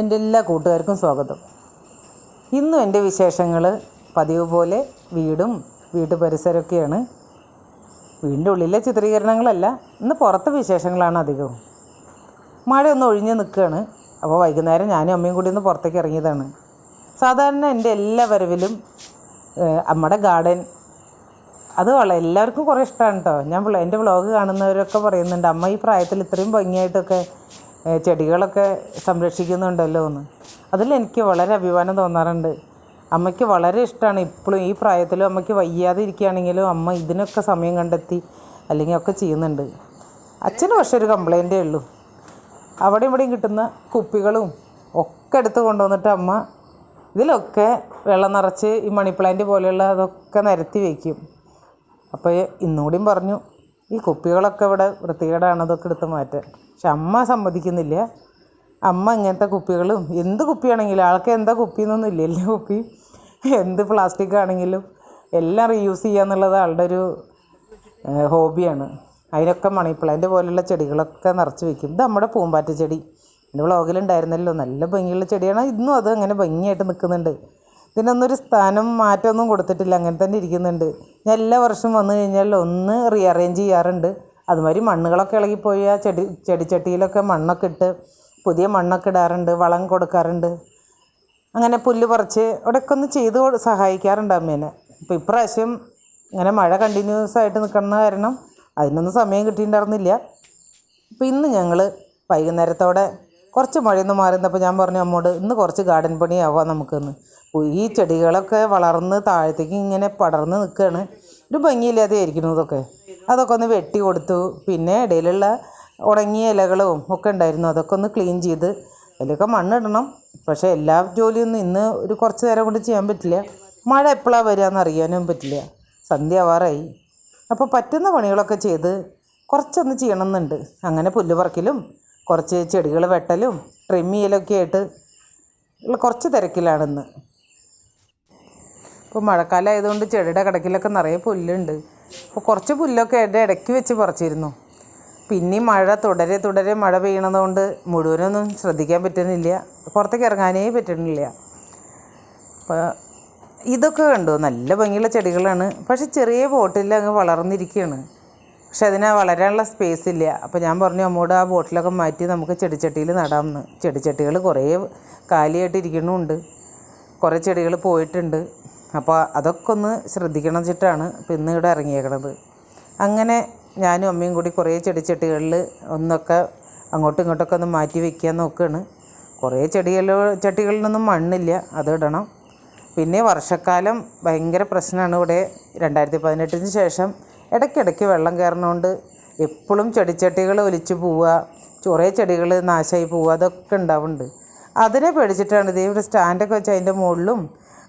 എന്റെ എല്ലാ കൂട്ടുകാർക്കും സ്വാഗതം. ഇന്നും എന്റെ വിശേഷങ്ങൾ പതിവ് പോലെ വീടും വീട്ടു പരിസരമൊക്കെയാണ്. വീടിന്റെ ഉള്ളിലെ ചിത്രീകരണങ്ങളല്ല ഇന്ന് പുറത്തെ വിശേഷങ്ങളാണ് അധികവും. മഴ ഒന്ന് ഒഴിഞ്ഞ് നിൽക്കുകയാണ്. അപ്പോൾ വൈകുന്നേരം ഞാനും അമ്മയും കൂടി ഒന്ന് പുറത്തേക്ക് ഇറങ്ങിയതാണ്. സാധാരണ എന്റെ എല്ലാ വരവിലും നമ്മുടെ ഗാർഡൻ. അത് വളരെ എല്ലാവർക്കും കുറേ ഇഷ്ടമാണ് കേട്ടോ. ഞാൻ എന്റെ വ്ളോഗ് കാണുന്നവരൊക്കെ പറയുന്നുണ്ട് അമ്മ ഈ പ്രായത്തിൽ ഇത്രയും ഭംഗിയായിട്ടൊക്കെ ചെടികളൊക്കെ സംരക്ഷിക്കുന്നുണ്ടല്ലോ എന്ന്. അതിൽ എനിക്ക് വളരെ അഭിമാനം തോന്നാറുണ്ട്. അമ്മയ്ക്ക് വളരെ ഇഷ്ടമാണ്. ഇപ്പോഴും ഈ പ്രായത്തിലും അമ്മയ്ക്ക് വയ്യാതെ ഇരിക്കുകയാണെങ്കിലും അമ്മ ഇതിനൊക്കെ സമയം കണ്ടെത്തി അല്ലെങ്കിൽ ഒക്കെ ചെയ്യുന്നുണ്ട്. അച്ഛന് പക്ഷേ ഒരു കംപ്ലൈന്റേ ഉള്ളൂ. അവിടെ ഇവിടെയും കിട്ടുന്ന കുപ്പികളും ഒക്കെ എടുത്ത് കൊണ്ടുവന്നിട്ട് അമ്മ ഇതിലൊക്കെ വെള്ളം നിറച്ച് ഈ മണിപ്ലാന്റ് പോലെയുള്ള അതൊക്കെ നിരത്തി വയ്ക്കും. അപ്പോൾ ഇന്നുകൂടിയും പറഞ്ഞു ഈ കുപ്പികളൊക്കെ ഇവിടെ വൃത്തികേടാണ് അതൊക്കെ എടുത്ത് മാറ്റാൻ. പക്ഷെ അമ്മ സമ്മതിക്കുന്നില്ല. അമ്മ ഇങ്ങനത്തെ കുപ്പികളും എന്ത് കുപ്പിയാണെങ്കിലും ആൾക്ക് എന്താ കുപ്പി എന്നൊന്നും ഇല്ല എല്ലാ കുപ്പി. എന്ത് പ്ലാസ്റ്റിക് ആണെങ്കിലും എല്ലാം റീയൂസ് ചെയ്യുക എന്നുള്ളത് ആളുടെ ഒരു ഹോബിയാണ്. അതിനൊക്കെ മണി പ്ലാന്റ് പോലുള്ള ചെടികളൊക്കെ നിറച്ച് വെക്കും. ഇത് നമ്മുടെ പൂമ്പാറ്റ ചെടി. എന്റെ വ്ളോഗിലുണ്ടായിരുന്നല്ലോ. നല്ല ഭംഗിയുള്ള ചെടിയാണ്. ഇന്നും അത് അങ്ങനെ ഭംഗിയായിട്ട് നിൽക്കുന്നുണ്ട്. ഇതിനൊന്നും ഒരു സ്ഥാനം മാറ്റമൊന്നും കൊടുത്തിട്ടില്ല. അങ്ങനെ തന്നെ ഇരിക്കുന്നുണ്ട്. ഞാൻ എല്ലാ വർഷവും വന്നു കഴിഞ്ഞാൽ ഒന്ന് റീഅറേഞ്ച് ചെയ്യാറുണ്ട്. അതുമാതിരി മണ്ണുകളൊക്കെ ഇളകിപ്പോയി ആ ചെടി ചെടിച്ചട്ടിയിലൊക്കെ മണ്ണൊക്കെ ഇട്ട് പുതിയ മണ്ണൊക്കെ ഇടാറുണ്ട് വളം കൊടുക്കാറുണ്ട്. അങ്ങനെ പുല്ല് പറിച്ച് അവിടെയൊക്കെ ഒന്ന് ചെയ്ത് സഹായിക്കാറുണ്ട് അമ്മേനെ. അപ്പോൾ ഇപ്രാവശ്യം ഇങ്ങനെ മഴ കണ്ടിന്യൂസ് ആയിട്ട് നിൽക്കുന്ന കാരണം അതിനൊന്നും സമയം കിട്ടിയിട്ടുണ്ടായിരുന്നില്ല. അപ്പോൾ ഇന്ന് ഞങ്ങൾ വൈകുന്നേരത്തോടെ കുറച്ച് മഴയൊന്ന് മാറി നിന്നപ്പോൾ ഞാൻ പറഞ്ഞു അമ്മോട് ഇന്ന് കുറച്ച് ഗാർഡൻ പണിയാവാം നമുക്കിന്ന്. ഈ ചെടികളൊക്കെ വളർന്ന് താഴത്തേക്ക് ഇങ്ങനെ പടർന്ന് നിൽക്കുകയാണ്. ഒരു ഭംഗിയില്ലാതെ ആയിരിക്കുന്നു ഇതൊക്കെ. അതൊക്കെ ഒന്ന് വെട്ടി കൊടുത്തു. പിന്നെ ഇടയിലുള്ള ഉണങ്ങിയ ഇലകളും ഒക്കെ ഉണ്ടായിരുന്നു. അതൊക്കെ ഒന്ന് ക്ലീൻ ചെയ്ത് അതിലൊക്കെ മണ്ണിടണം. പക്ഷേ എല്ലാ ജോലിയൊന്നും ഇന്ന് ഒരു കുറച്ച് നേരം കൊണ്ട് ചെയ്യാൻ പറ്റില്ല. മഴ എപ്പോഴാണ് വരിക എന്ന് അറിയാനും പറ്റില്ല. സന്ധ്യ ആവാറായി. അപ്പോൾ പറ്റുന്ന പണികളൊക്കെ ചെയ്ത് കുറച്ചൊന്ന് ചെയ്യണമെന്നുണ്ട്. അങ്ങനെ പുല്ല് പറക്കലും കുറച്ച് ചെടികൾ വെട്ടലും ട്രിം ചെയ്യലൊക്കെ ആയിട്ട് ഉള്ള കുറച്ച് തിരക്കിലാണിന്ന്. ഇപ്പോൾ മഴക്കാലം ആയതുകൊണ്ട് ചെടിയുടെ കിടക്കിലൊക്കെ നിറയെ പുല്ലുണ്ട്. അപ്പോൾ കുറച്ച് പുല്ലൊക്കെ എന്റെ ഇടയ്ക്ക് വെച്ച് പറിച്ചിരുന്നു. പിന്നെ മഴ തുടരെ തുടരെ മഴ പെയ്യണതുകൊണ്ട് മുഴുവനൊന്നും ശ്രദ്ധിക്കാൻ പറ്റുന്നില്ല. പുറത്തേക്ക് ഇറങ്ങാനേ പറ്റുന്നില്ല. അപ്പോൾ ഇതൊക്കെ കണ്ടു. നല്ല ഭംഗിയുള്ള ചെടികളാണ്. പക്ഷെ ചെറിയ ബോട്ടിൽ അങ്ങ് വളർന്നിരിക്കുകയാണ്. പക്ഷെ അതിന് വളരാനുള്ള സ്പേസ് ഇല്ല. അപ്പോൾ ഞാൻ പറഞ്ഞു അമ്മോട് ആ ബോട്ടിലൊക്കെ മാറ്റി നമുക്ക് ചെടിച്ചട്ടിയിൽ നടാമെന്ന് ചെടിച്ചട്ടികൾ കുറേ കാലിയായിട്ട് ഇരിക്കണമുണ്ട് കുറേ ചെടികൾ പോയിട്ടുണ്ട്. അപ്പോൾ അതൊക്കെ ഒന്ന് ശ്രദ്ധിക്കണം വെച്ചിട്ടാണ് പിന്നെ ഇന്ന് ഇവിടെ ഇറങ്ങിയേക്കണത്. അങ്ങനെ ഞാനും അമ്മയും കൂടി കുറേ ചെടിച്ചട്ടികളിൽ ഒന്നൊക്കെ അങ്ങോട്ടും ഇങ്ങോട്ടൊക്കെ ഒന്ന് മാറ്റി വയ്ക്കാൻ നോക്കുകയാണ് കുറേ ചെടികൾ ചട്ടികളിലൊന്നും മണ്ണില്ല അത് ഇടണം. പിന്നെ വർഷക്കാലം ഭയങ്കര പ്രശ്നമാണ് ഇവിടെ. രണ്ടായിരത്തി പതിനെട്ടിന് ശേഷം ഇടയ്ക്കിടയ്ക്ക് വെള്ളം കയറണോണ്ട് എപ്പോഴും ചെടിച്ചട്ടികൾ ഒലിച്ചു പോവുക കുറേ ചെടികൾ നാശമായി പോവുക അതൊക്കെ ഉണ്ടാവുന്നുണ്ട്. അതിനെ പേടിച്ചിട്ടാണ് ഇതേ ഇവിടെ സ്റ്റാൻഡൊക്കെ വെച്ച് അതിന്റെ മുകളിലും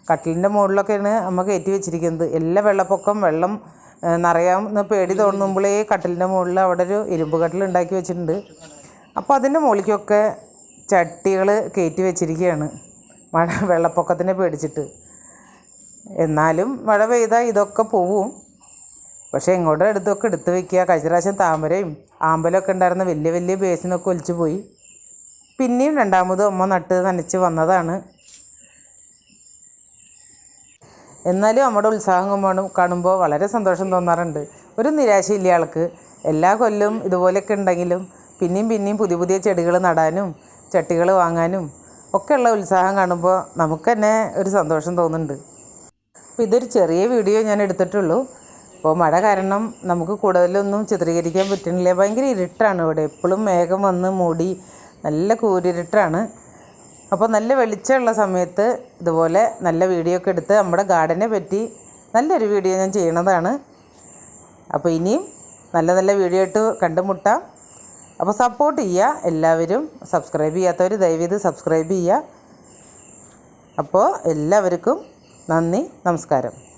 കട്ടിലിന്റെ മുകളിലൊക്കെയാണ് അമ്മ കയറ്റി വെച്ചിരിക്കുന്നത്. എല്ലാ വെള്ളപ്പൊക്കം വെള്ളം നിറയാമെന്ന് പേടി തോന്നുമ്പോഴേ കട്ടിലിന്റെ മുകളിൽ അവിടെ ഒരു ഇരുമ്പ് കട്ടിൽ ഉണ്ടാക്കി വെച്ചിട്ടുണ്ട്. അപ്പോൾ അതിന്റെ മുകളിലേക്കൊക്കെ ചട്ടികൾ കയറ്റി വെച്ചിരിക്കുകയാണ് മഴ വെള്ളപ്പൊക്കത്തിനെ പേടിച്ചിട്ട്. എന്നാലും മഴ പെയ്താൽ ഇതൊക്കെ പോവും. പക്ഷേ ഇങ്ങോട്ട് എടുത്തൊക്കെ എടുത്ത് വെക്കുക. കഴിഞ്ഞ പ്രാവശ്യം താമരയും ആമ്പലൊക്കെ ഉണ്ടായിരുന്ന വലിയ വലിയ ബേസിനൊക്കെ ഒലിച്ചു പോയി പിന്നെയും രണ്ടാമതും അമ്മ നട്ട് നനച്ച് വന്നതാണ്. എന്നാലും അമ്മയുടെ ഉത്സാഹം കാണും കാണുമ്പോൾ വളരെ സന്തോഷം തോന്നാറുണ്ട്. ഒരു നിരാശയില്ല ആൾക്ക്. എല്ലാ കൊല്ലവും ഇതുപോലെയൊക്കെ ഉണ്ടെങ്കിലും പിന്നെയും പിന്നെയും പുതിയ പുതിയ ചെടികൾ നടാനും ചട്ടികൾ വാങ്ങാനും ഒക്കെയുള്ള ഉത്സാഹം കാണുമ്പോൾ നമുക്ക് തന്നെ ഒരു സന്തോഷം തോന്നുന്നുണ്ട്. അപ്പോൾ ഇതൊരു ചെറിയ വീഡിയോ ഞാൻ എടുത്തിട്ടുള്ളൂ. അപ്പോൾ മഴ കാരണം നമുക്ക് കൂടുതലൊന്നും ചിത്രീകരിക്കാൻ പറ്റുന്നില്ല. ഭയങ്കര ഇരുട്ടാണ് ഇവിടെ. എപ്പോഴും മേഘം വന്ന് മൂടി നല്ല കൂരിരുട്ടാണ്. അപ്പോൾ നല്ല വെളിച്ചമുള്ള സമയത്ത് ഇതുപോലെ നല്ല വീഡിയോ ഒക്കെ എടുത്ത് നമ്മുടെ ഗാർഡനെ പറ്റി നല്ലൊരു വീഡിയോ ഞാൻ ചെയ്യണതാണ്. അപ്പോൾ ഇനിയും നല്ല നല്ല വീഡിയോ ആയിട്ട് കണ്ടുമുട്ടാം. അപ്പോൾ സപ്പോർട്ട് ചെയ്യുക എല്ലാവരും. സബ്സ്ക്രൈബ് ചെയ്യാത്തവർ ദയവീത് സബ്സ്ക്രൈബ് ചെയ്യുക. അപ്പോൾ എല്ലാവർക്കും നന്ദി നമസ്കാരം.